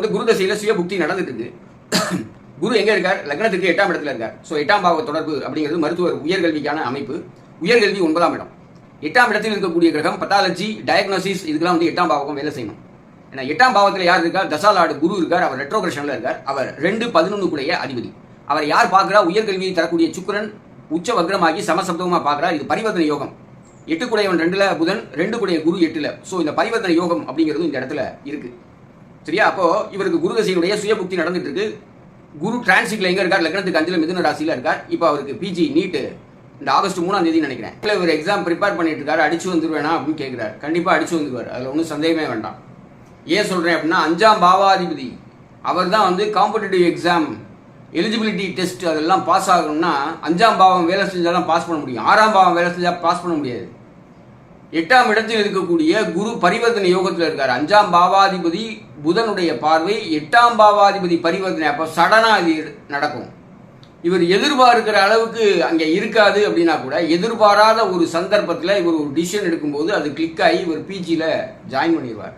வந்து குரு தசையில சுய புக்தி நடந்துட்டு இருக்கு குரு எங்க இருக்கார்? லக்னத்துக்கு எட்டாம் இடத்துல இருக்கார். ஸோ எட்டாம் பாவ தொடர்பு அப்படிங்கிறது மருத்துவர் உயர்கல்விக்கான அமைப்பு. உயர்கல்வி ஒன்பதாம் இடம். எட்டாம் இடத்தில் இருக்கக்கூடிய கிரகம் பத்தாலஜி டயக்னோசிஸ் இதுக்கெல்லாம் வந்து எட்டாம் பாவகம் வேலை செய்யணும். ஏன்னா எட்டாம் பாவத்தில் யார் இருக்கார் தசாலாடு குரு இருக்கார் அவர் ரெட்ரோகிரஷனில் இருக்கார். அவர் ரெண்டு பதினொன்றுக்குடைய அதிபதி. அவர் யார் பார்க்குறா? உயர்கல்வியை தரக்கூடிய சுக்கரன் உச்ச வக்ரமாகி சமசப்தமாக பார்க்குறார் இது பரிவர்த்தனை யோகம். எட்டு குடையவன் ரெண்டுல புதன் ரெண்டு குடைய குரு எட்டுல. ஸோ இந்த பரிவர்த்தனை யோகம் அப்படிங்கிறது இந்த இடத்துல இருக்கு. சரியா? அப்போ இவருக்கு குரு சுயபுக்தி நடந்துட்டு இருக்கு குரு டிரான்சிட்ல எங்க இருக்கார்? லக்னத்துக்கு அஞ்சுல மிதுன ராசியில இருக்கார். இப்போ அவருக்கு பிஜி நீட் இந்த ஆகஸ்ட் மூணாம் தேதி நினைக்கிறேன். இவர் எக்ஸாம் ப்ரிப்பேர் பண்ணிட்டு இருக்காரு. அடிச்சு வந்துருவேனா அப்படின்னு கேட்கிறார் கண்டிப்பா அடிச்சு வந்துருவார். அதுல ஒன்றும் சந்தேகமே வேண்டாம். ஏன் சொல்றேன் அப்படின்னா அஞ்சாம் பாவாதிபதி. அவர் தான் வந்து காம்படிட்டிவ் எக்ஸாம் எலிஜிபிலிட்டி டெஸ்ட் அதெல்லாம் பாஸ் ஆகணும்னா அஞ்சாம் பாவம் வேலை செஞ்சால் தான் பாஸ் பண்ண முடியும். ஆறாம் பாவம் வேலை செஞ்சால் பாஸ் பண்ண முடியாது. எட்டாம் இடத்தில் இருக்கக்கூடிய குரு பரிவர்த்தனை யோகத்தில் இருக்கார். அஞ்சாம் பாவாதிபதி புதனுடைய பார்வை எட்டாம் பாவாதிபதி பரிவர்த்தனை. அப்போ சடனாக இது நடக்கும். இவர் எதிர்பார்க்கிற அளவுக்கு அங்கே இருக்காது அப்படின்னா கூட எதிர்பாராத ஒரு சந்தர்ப்பத்தில் இவர் ஒரு டிசிஷன் எடுக்கும்போது அது கிளிக் ஆகி இவர் பிஜியில் ஜாயின் பண்ணிடுவார்.